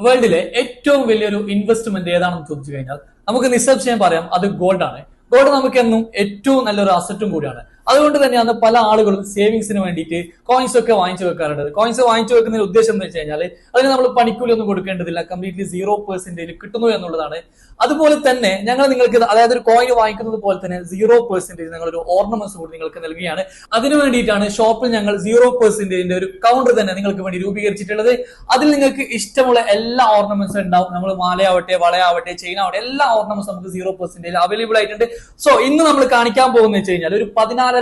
വേൾഡിലെ ഏറ്റവും വലിയൊരു ഇൻവെസ്റ്റ്മെന്റ് ഏതാണെന്ന് ചോദിച്ചു കഴിഞ്ഞാൽ നമുക്ക് നിസ്സംശയം പറയാം അത് ഗോൾഡ് ആണ്. ഗോൾഡ് നമുക്ക് എന്നും ഏറ്റവും നല്ലൊരു അസറ്റും കൂടിയാണ്. അതുകൊണ്ട് തന്നെ തന്നെയാണ് പല ആളുകളും സേവിങ്സിന് വേണ്ടിയിട്ട് കോയിൻസ് ഒക്കെ വാങ്ങിച്ചു വെക്കാറുണ്ട്. കോയിൻസ് വാങ്ങിച്ചു വെക്കുന്നതിന് ഉദ്ദേശം എന്ന് വെച്ച് കഴിഞ്ഞാൽ അതിന് നമ്മൾ പണിക്കൂലി ഒന്നും കൊടുക്കേണ്ടതില്ല കംപ്ലീറ്റ്ലി സീറോ പെർസെന്റേജ് കിട്ടുന്നു എന്നുള്ളതാണ്. അതുപോലെ തന്നെ ഞങ്ങൾ നിങ്ങൾക്ക് അതായത് ഒരു കോയിൻ വാങ്ങിക്കുന്നത് പോലെ തന്നെ സീറോ പെർസെന്റേജ് ഞങ്ങൾ ഒരു ഓർണമെന്റ്സ് കൂടി നിങ്ങൾക്ക് നൽകുകയാണ്. അതിനു വേണ്ടിയിട്ടാണ് ഷോപ്പിൽ ഞങ്ങൾ സീറോ പെർസെന്റേജിന്റെ ഒരു കൗണ്ടർ തന്നെ നിങ്ങൾക്ക് വേണ്ടി രൂപീകരിച്ചിട്ടുള്ളത്. അതിൽ നിങ്ങൾക്ക് ഇഷ്ടമുള്ള എല്ലാ ഓർണമെന്റ്സും ഉണ്ടാവും. നമ്മൾ മാലയാവട്ടെ വളയാവട്ടെ ചെയിൻ ആവട്ടെ എല്ലാ ഓർണമെന്റ്സ് നമുക്ക് സീറോ പെർസെന്റേജ് അവൈലബിൾ ആയിട്ടുണ്ട്. സോ ഇന്ന് നമ്മൾ കാണിക്കാൻ പോകുന്നത് വെച്ച് കഴിഞ്ഞാൽ ഒരു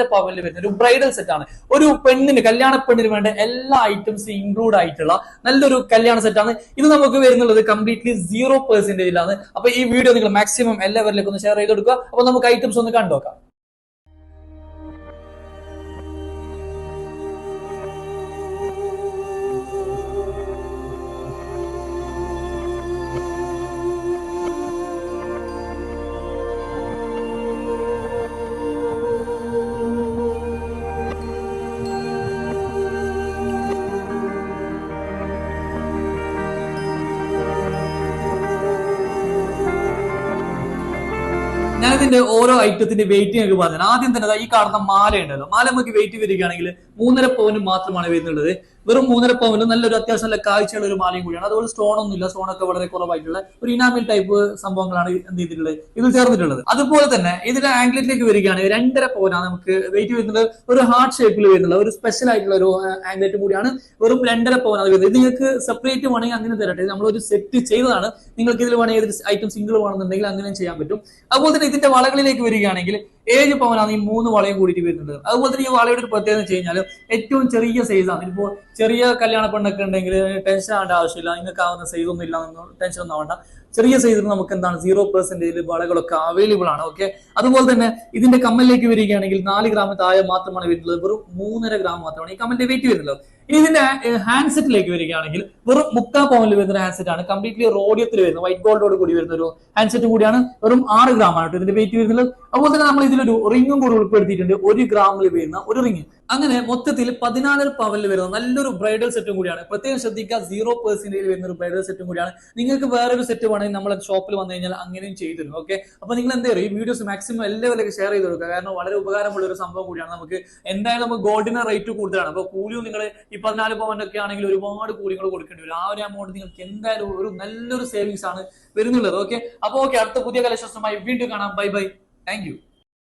പതിനാലര പവനിൽ വരുന്ന ഒരു ബ്രൈഡൽ സെറ്റ് ആണ്. ഒരു പെണ്ണിന് കല്യാണ പെണ്ണിന് വേണ്ട എല്ലാ ഐറ്റംസ് ഇൻക്ലൂഡ് ആയിട്ടുള്ള നല്ലൊരു കല്യാണ സെറ്റ് ആണ്. ഇത് നമുക്ക് വരുന്നുള്ളത് കംപ്ലീറ്റ്ലി സീറോ പെർസെന്റേജിലാണ് അപ്പൊ ഈ വീഡിയോ നിങ്ങൾ മാക്സിമം എല്ലാവരിലേക്കും ഒന്ന് ഷെയർ ചെയ്ത് കൊടുക്കുക. അപ്പൊ നമുക്ക് ഐറ്റംസ് ഒന്ന് കണ്ടു നോക്കാം ഓരോ ഐറ്റത്തിന്റെ വെയിറ്റ് ഞങ്ങൾക്ക് പറഞ്ഞു ആദ്യം തന്നെ ഈ കാണുന്ന മാല ഉണ്ടല്ലോ. മാല നമുക്ക് വെയിറ്റ് വരികയാണെങ്കിൽ മൂന്നര പവന് മാത്രമാണ് വരുന്നുള്ളത്. വെറും മൂന്നര പവന് നല്ലൊരു അത്യാവശ്യം നല്ല കാഴ്ചയുള്ള ഒരു മാലയും കൂടിയാണ്. അതുപോലെ സ്റ്റോൺ ഒന്നും ഇല്ല സ്റ്റോൺ ഒക്കെ വളരെ കുറവായിട്ടുള്ള ഒരു ഇനാമിൽ ടൈപ്പ് സംഭവങ്ങളാണ് എന്ത് ചെയ്തിട്ടുള്ളത്? ഇതിൽ ചേർന്നിട്ടുള്ളത്. അതുപോലെ തന്നെ ഇതിന്റെ ആംഗ്ലറ്റിലേക്ക് വരികയാണെങ്കിൽ രണ്ടര പവനാണ് നമുക്ക് വെയിറ്റ് വരുന്നത്. ഒരു ഹാർട്ട് ഷേപ്പിൽ വരുന്നുള്ള ഒരു സ്പെഷ്യൽ ആയിട്ടുള്ള ഒരു ആംഗ്ലറ്റ് കൂടിയാണ് വെറും രണ്ടര പവനാണ് വരുന്നത്. ഇത് നിങ്ങൾക്ക് സെപ്പറേറ്റ് വേണമെങ്കിൽ അങ്ങനെ തരട്ടെ. നമ്മൾ ഒരു സെറ്റ് ചെയ്തതാണ്. നിങ്ങൾക്ക് ഇതിൽ വേണമെങ്കിൽ ഐറ്റം സിംഗിൾ വേണമെന്നുണ്ടെങ്കിൽ അങ്ങനെ ചെയ്യാൻ പറ്റും. അതുപോലെ തന്നെ ഇതിന്റെ വളകളിലേക്ക് വരികയാണെങ്കിൽ ഏഴ് പവനാണ് ഈ മൂന്ന് വളയും കൂടിയിട്ട് വരുന്നത്. അതുപോലെ തന്നെ ഈ വളയുടെ ഒരു പ്രത്യേകത വെച്ച് കഴിഞ്ഞാൽ ഏറ്റവും ചെറിയ സൈസാണ് ഇപ്പോൾ ചെറിയ കല്യാണ പെണ്ണൊക്കെ ഉണ്ടെങ്കിൽ ടെൻഷൻ ആവേണ്ട ആവശ്യമില്ല. നിങ്ങൾക്ക് ആവുന്ന സൈസ് ഒന്നും ഇല്ല ടെൻഷൻ ഒന്നും ആവണ്ട. ചെറിയ സൈസിൽ നമുക്ക് എന്താണ് സീറോ പെർസെന്റേജ് വളകളൊക്കെ അവൈലബിൾ ആണ്. ഓക്കെ അതുപോലെ തന്നെ ഇതിന്റെ കമ്മലിലേക്ക് വരികയാണെങ്കിൽ നാല് ഗ്രാം താഴെ മാത്രമാണ് വരുന്നത്. വെറും മൂന്നര ഗ്രാം മാത്രമാണ് ഈ കമ്മലിന്റെ വെയിറ്റ് വരുന്നത്. ഇതിന്റെ ഹാൻഡ്സെറ്റിലേക്ക് വരികയാണെങ്കിൽ വെറും മുക്കാ പവനിൽ വരുന്ന ഒരു ഹാൻഡ്സെറ്റ് ആണ്. കംപ്ലീറ്റ്ലി റോഡിയത്തിൽ വരുന്ന വൈറ്റ് ഗോൾഡോട് കൂടി വരുന്ന ഒരു ഹാൻഡ്സെറ്റ് കൂടിയാണ്. വെറും ആറ് ഗ്രാം ആണ് ഇതിന്റെ വെയിറ്റ് വരുന്നത്. അതുപോലെ തന്നെ നമ്മൾ ഇതിലൊരു റിംഗും കൂടി ഉൾപ്പെടുത്തിയിട്ടുണ്ട്. ഒരു ഗ്രാമിൽ വരുന്ന ഒരു റിംഗ് അങ്ങനെ മൊത്തത്തിൽ പതിനാലര പവനിൽ വരുന്ന നല്ലൊരു ബ്രൈഡൽ സെറ്റും കൂടിയാണ്. പ്രത്യേകം ശ്രദ്ധിക്കുക സീറോ പെർസെന്റേജ് വരുന്ന ഒരു ബ്രൈഡൽ സെറ്റും കൂടിയാണ്. നിങ്ങൾക്ക് വേറൊരു സെറ്റ് വേണമെങ്കിൽ നമ്മളെ ഷോപ്പിൽ വന്നു കഴിഞ്ഞാൽ അങ്ങനെയും ചെയ്തു തരും. ഓക്കെ അപ്പൊ നിങ്ങൾ എന്താ പറയുക ഈ വീഡിയോസ് മാക്സിമം എല്ലാവരിലേക്ക് ഷെയർ ചെയ്ത് കൊടുക്കുക. കാരണം വളരെ ഉപകാരമുള്ള ഒരു സംഭവം കൂടിയാണ്. നമുക്ക് എന്തായാലും നമുക്ക് ഗോൾഡിന് റേറ്റ് കൂടുതലാണ്. അപ്പൊ കൂലിയും നിങ്ങൾ ഈ പതിനാല് പവൻ ഒക്കെ ആണെങ്കിൽ ഒരുപാട് കൂലികൾ കൊടുക്കേണ്ടി വരും. ആ ഒരു എമൗണ്ട് നിങ്ങൾക്ക് എന്തായാലും ഒരു നല്ലൊരു സേവിങ്സ് ആണ് വരുന്നുള്ളത്. ഓക്കെ അപ്പൊ ഓക്കെ അടുത്ത പുതിയ കലശമായി വീണ്ടും കാണാം. Bye bye thank you